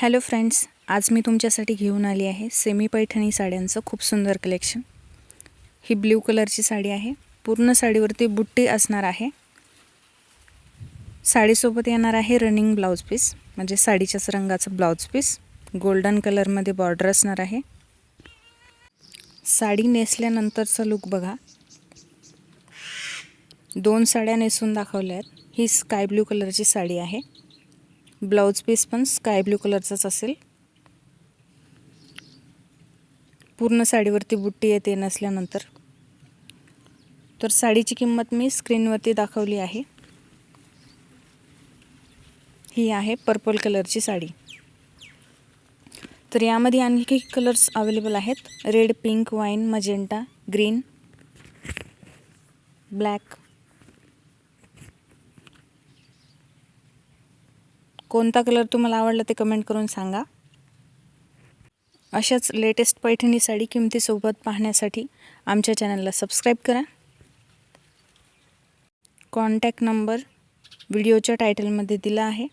Hello friends आज मी तुमच्यासाठी घेऊन आली आहे सेमी पैठणी साड्यांचं खूप सुंदर कलेक्शन. ही ब्ल्यू कलरची साडी आहे. पूर्ण साडीवरती बुट्टी असणार आहे. साडीसोबत येणार आहे रनिंग ब्लाऊज पीस म्हणजे साडीच्याच रंगाचं ब्लाऊज पीस. गोल्डन कलरमध्ये बॉर्डर असणार आहे. साडी नेसल्यानंतरचा लुक बघा. दोन साड्या नेसून दाखवल्या आहेत. ही स्काय ब्ल्यू कलरची साडी आहे. ब्लाऊज पीस पण स्काय ब्ल्यू कलरचाच असेल. पूर्ण साडीवरती बुट्टी येते नसल्यानंतर. तर साडीची किंमत मी स्क्रीनवरती दाखवली आहे. ही आहे पर्पल कलरची साडी. तर यामध्ये आणखी कलर्स अवेलेबल आहेत. Red pink wine magenta green black कोणता कलर तुम्हाला आवडला ते कमेंट करून सांगा. अशाच लेटेस्ट पैठणी साडी किमतीसोबत पाहण्यासाठी आमच्या चॅनलला सबस्क्राईब करा. कॉन्टॅक्ट नंबर व्हिडिओच्या टायटलमध्ये दिला आहे.